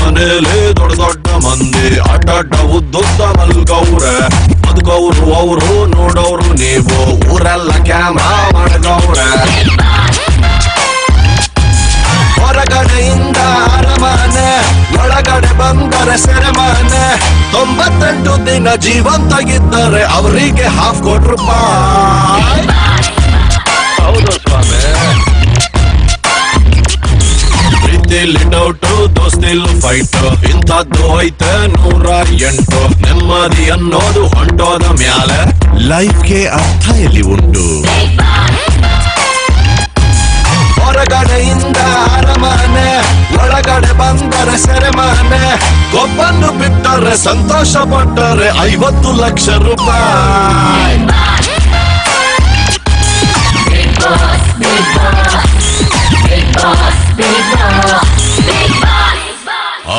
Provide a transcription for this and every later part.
ಮನೇಲಿ ದೊಡ್ಡ ದೊಡ್ಡ ಮಂದಿ. ಅಡ್ಡ ಉದ್ದುದ್ದ ಮಲ್ಗೌರೆ ಬದುಕವ್ರು ಅವ್ರು ನೋಡೋರು ನೀವು. ಊರೆಲ್ಲ ಕ್ಯಾಮ್ರಾ ಮಾಡ್ಗವ್ರೆ ಹೊರಗಡೆಯಿಂದ ಅರಮನೆ, ಒಳಗಡೆ ಬಂದರೆ ಸೆರೆಮನೆ. ತೊಂಬತ್ತೆಂಟು ದಿನ ಜೀವಂತಾಗಿದ್ದಾರೆ ಅವರಿಗೆ ಹಾಫ್ ಕೊಟ್ರಪ್ಪ ಪ್ರೀತಿಲಿ ಡೌಟು ದೋಸ್ತಿಲ್ ಫೈಟ್ ಇಂಥದ್ದು ಐತೆ ನೂರ ಎಂಟು. ನೆಮ್ಮದಿ ಅನ್ನೋದು ಹೊಂಟೋದ ಮ್ಯಾಲೆ. ಲೈಫ್ಗೆ ಅರ್ಥ ಎಲ್ಲಿ ಉಂಟು? ಹೊರಗಡೆಯಿಂದ ಅರಮನೆ, ಒಳಗಡೆ ಬಂದರೆ ಸೆರೆಮನೆ. ಕೊಬ್ಬನ್ನು ಬಿಟ್ಟರೆ ಸಂತೋಷ ಪಟ್ಟರೆ ಐವತ್ತು ಲಕ್ಷ ರೂಪಾಯಿ.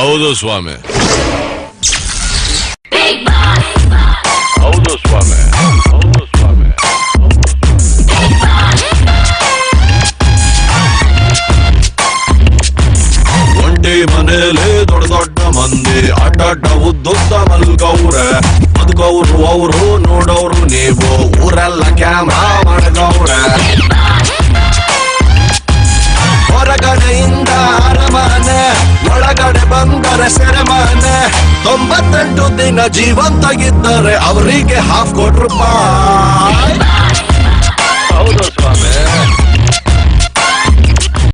ಹೌದು ಸ್ವಾಮಿ. ಹೌದು ಸ್ವಾಮಿ. ಹೌದು ಸ್ವಾಮಿ ಒಂಟಿ ಮನೇಲಿ ದೊಡ್ಡ ದೊಡ್ಡ ಮಂದಿ ಅಡ್ಡಡ್ಡ ಉದ್ದುದ್ದ ಮಲ್ಗವ್ರೆ ಬದುಕವ್ರು ಅವರು, ನೋಡೋರು ನೀವು. ಊರೆಲ್ಲ ಕ್ಯಾಮ್ರಾ ಮಾಡಗವ್ರೆ ಸೆರೆಮನೆ. ತೊಂಬತ್ತೆಂಟು ದಿನ ಜೀವಂತಾಗಿದ್ದರೆ ಅವರಿಗೆ ಹಾಫ್ ಕೋಟಿ ರೂಪಾಯಿ.